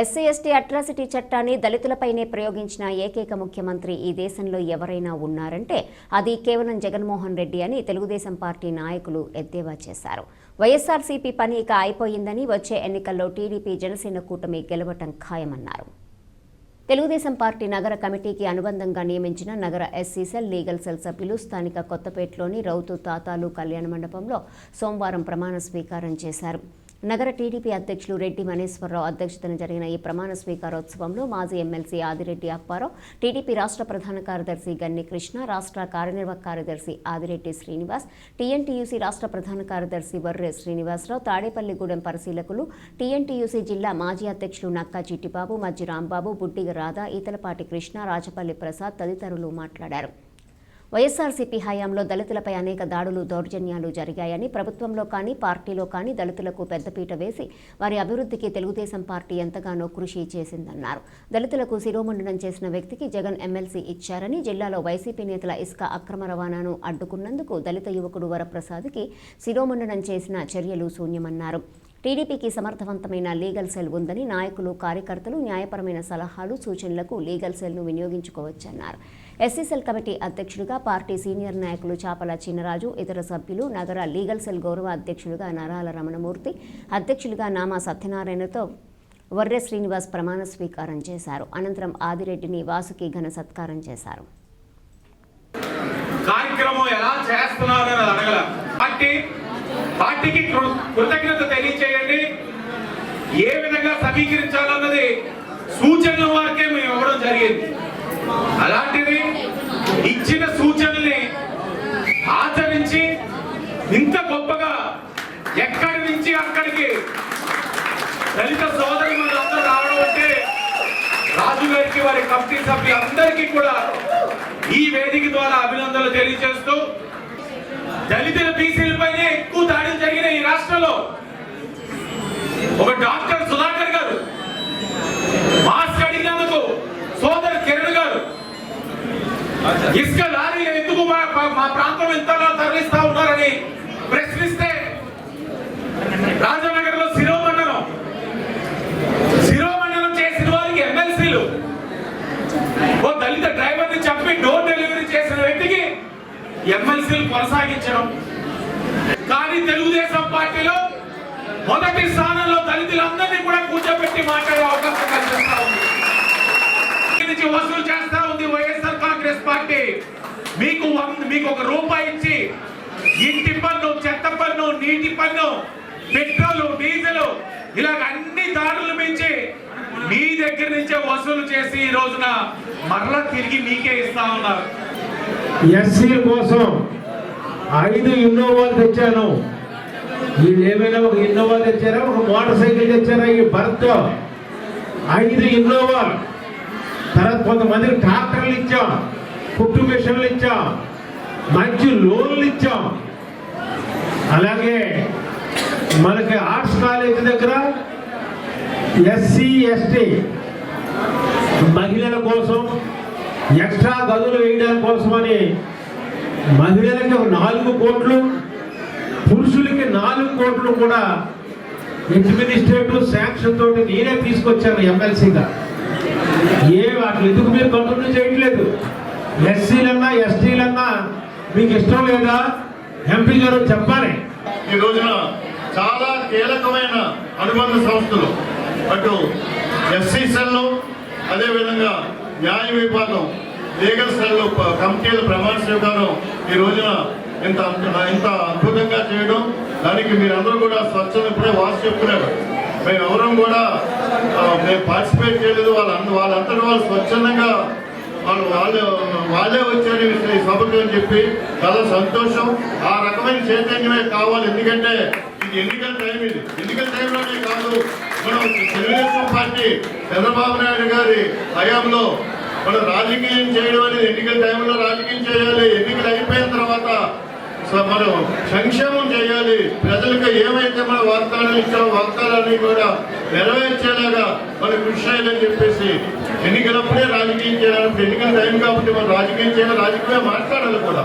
SC ST atrocity చట్టాన్ని దళితులపైనే ప్రయోగించిన ఏకైక ముఖ్యమంత్రి ఈ దేశంలో ఎవరైనా ఉన్నారంటే అది కేవలం జగన్మోహన్ రెడ్డి అని తెలుగుదేశం పార్టీ నాయకులు ఎద్దేవా చేశారు. వైఎస్ఆర్సీపీ పని ఇక అయిపోయిందని వచ్చే ఎన్నికల్లో టీడీపీ జనసేన కూటమి గెలవటం ఖాయమన్నారు. తెలుగుదేశం పార్టీ నగర కమిటీకి అనుబంధంగా నియమించిన నగర ఎస్సీ సెల్ లీగల్ సెల్ సభ్యులు స్థానిక కొత్తపేటలోని రౌతు తాతాలు కళ్యాణ మండపంలో సోమవారం ప్రమాణ స్వీకారం చేశారు. నగర టీడీపీ అధ్యక్షులు రెడ్డి మనేశ్వరరావు అధ్యక్షతన జరిగిన ఈ ప్రమాణ స్వీకారోత్సవంలో మాజీ ఎమ్మెల్సీ ఆదిరెడ్డి అప్పారావు టీడీపీ రాష్ట్ర ప్రధాన కార్యదర్శి గన్ని కృష్ణ రాష్ట్ర కార్యనిర్వాహక కార్యదర్శి ఆదిరెడ్డి శ్రీనివాస్ టీఎన్టీయూసీ రాష్ట్ర ప్రధాన కార్యదర్శి వర్రే శ్రీనివాసరావు తాడేపల్లిగూడెం పరిశీలకులు టీఎన్టీయూసీ జిల్లా మాజీ అధ్యక్షులు నక్కా చిట్టిబాబు మజ్జి రాంబాబు బుడ్డిగ రాధా ఈతలపాటి కృష్ణ రాజపల్లి ప్రసాద్ తదితరులు మాట్లాడారు. వైఎస్ఆర్సీపీ హయాంలో దళితులపై అనేక దాడులు దౌర్జన్యాలు జరిగాయని ప్రభుత్వంలో కానీ పార్టీలో కానీ దళితులకు పెద్దపీట వేసి వారి అభివృద్ధికి తెలుగుదేశం పార్టీ ఎంతగానో కృషి చేసిందన్నారు. దళితులకు శిరోమండనం చేసిన వ్యక్తికి జగన్ ఎమ్మెల్సీ ఇచ్చారని జిల్లాలో వైసీపీ నేతల ఇసుక అక్రమ రవాణాను అడ్డుకున్నందుకు దళిత యువకుడు వరప్రసాద్కి శిరోమండనం చేసిన చర్యలు శూన్యమన్నారు. టీడీపీకి సమర్థవంతమైన లీగల్ సెల్ ఉందని నాయకులు కార్యకర్తలు న్యాయపరమైన సలహాలు సూచనలకు లీగల్ సెల్ను వినియోగించుకోవచ్చన్నారు. ఎస్సీ సెల్ కమిటీ అధ్యక్షుడిగా పార్టీ సీనియర్ నాయకులు చాపల చిన్నరాజు ఇతర సభ్యులు నగర లీగల్ సెల్ గౌరవ అధ్యక్షులుగా నరాల రమణమూర్తి అధ్యక్షులుగా నామా సత్యనారాయణతో వర్రె శ్రీనివాస్ ప్రమాణ స్వీకారం చేశారు. అనంతరం ఆదిరెడ్డిని వాసుకి ఘన సత్కారం చేశారు. కార్యక్రమం ఎలా చేస్తున్నారు అడగల. పార్టీ పార్టీకి కృతజ్ఞత తెలియచేయండి ఏ విధంగా సమీకరించాలన్నది సూచనల వరకే మేము ఇవ్వడం జరిగింది. అలాంటిది ఇచ్చిన సూచనల్ని ఆచరించి ఇంత గొప్పగా ఎక్కడి నుంచి అక్కడికి దళిత సోదరి అందరూ రావడం అంటే రాజు గారికి వారి కమిటీ సభ్యులందరికీ కూడా ఈ వేదిక ద్వారా అభినందనలు తెలియజేస్తూ ఒక డాక్టర్ సుధాకర్ గారు మాస్క్ అడిగినందుకు సోదరు కిరణ్ గారు ఇసుక లారీ ఎందుకు మా మా ప్రాంతం ఇంతలా తరలిస్తా ఉన్నారని ప్రశ్నిస్తే రాజనగర్లో శిరోమండలం శిరోమండలం చేసిన వారికి ఎమ్మెల్సీలు ఓ దళిత డ్రైవర్ని చంపి డోర్ డెలివరీ చేసిన వ్యక్తికి ఎమ్మెల్సీలు కొనసాగించడం. కానీ తెలుగుదేశం పార్టీలో మొదటి స్థానంలో దళితులందరినీ కూడా కూర్చోబెట్టి మాట్లాడే అవకాశం కల్పిస్తా ఉంది. నుంచి వసూలు చేస్తా ఉంది వైఎస్ఆర్ కాంగ్రెస్ పార్టీ. మీకు మీకు ఒక రూపాయి ఇచ్చి ఇంటి పన్ను చెత్త పన్ను నీటి పన్ను పెట్రోల్ డీజిల్ ఇలాగ అన్ని దారులు మించి మీ దగ్గర నుంచే వసూలు చేసి ఈ రోజున మరలా తిరిగి మీకే ఇస్తా ఉన్నారు. ఎస్సీ కోసం ఐదు ఇన్నోవాలు తెచ్చాను. వీళ్ళు ఏమైనా ఒక ఇన్నోవా తెచ్చారా? ఒక మోటార్ సైకిల్ తెచ్చారా? ఈ భర్త ఐదు ఇన్నోవా. తర్వాత కొంతమందికి ట్రాక్టర్లు ఇచ్చాం కుట్టు మిషన్లు ఇచ్చాం మంచి లోన్లు ఇచ్చాం. అలాగే మనకి ఆర్ట్స్ కాలేజ్ దగ్గర ఎస్సీ ఎస్టీ మహిళల కోసం ఎక్స్ట్రా గదులు వేయడం కోసమని మహిళలకి ఒక నాలుగు కోట్లు పురుషులు కోట్లు కూడా అడ్మినిస్ట్రేటివ్ శాంక్షన్ తోటి నేనే తీసుకొచ్చాను ఎమ్మెల్సీగా. ఏ వాటి ఎందుకు మీరు కంట్రోల్ చేయట్లేదు? ఎస్సీలన్నా ఎస్టీలన్నా మీకు ఇష్టం లేదా? ఎంపీ గారు చెప్పాలి. ఈ రోజున చాలా కీలకమైన అనుబంధ సంస్థలు అటు ఎస్సీ సెల్ అదేవిధంగా న్యాయ విభాగం లీగల్ సెల్ కమిటీల ప్రమాణ స్వీకారం ఈ రోజున ఇంత ఇంత అద్భుతంగా చేయడం దానికి మీరందరూ కూడా స్వచ్ఛంద ఇప్పుడే వాసు చెప్తున్నారు మేము ఎవరం కూడా మేము పార్టిసిపేట్ చేయలేదు వాళ్ళ వాళ్ళందరూ వాళ్ళు స్వచ్ఛందంగా వాళ్ళు వాళ్ళే వాళ్ళే వచ్చారు ఈ సభకు అని చెప్పి చాలా సంతోషం. ఆ రకమైన చైతన్యమే కావాలి ఎందుకంటే ఇది ఎన్నికల టైం ఇది. ఎన్నికల టైంలోనే కాదు మనం తెలుగుదేశం పార్టీ చంద్రబాబు నాయుడు గారి హయాంలో మనం రాజకీయం చేయడం అనేది ఎన్నికల టైంలో రాజకీయం చేయాలి ఎన్నికలు అయిపోయిన తర్వాత మనం సంక్షేమం చేయాలి. ప్రజలకు ఏమైతే మన వాగ్దానాలు ఇచ్చామో వాగ్దానాన్ని కూడా నెరవేర్చేలాగా మనం కృషి చేయాలని చెప్పేసి ఎన్నికలప్పుడే రాజకీయం చేయాలి ఎన్నికల టైం కాబట్టి మనం రాజకీయం చేయాలి రాజకీయం మాట్లాడాలి కూడా.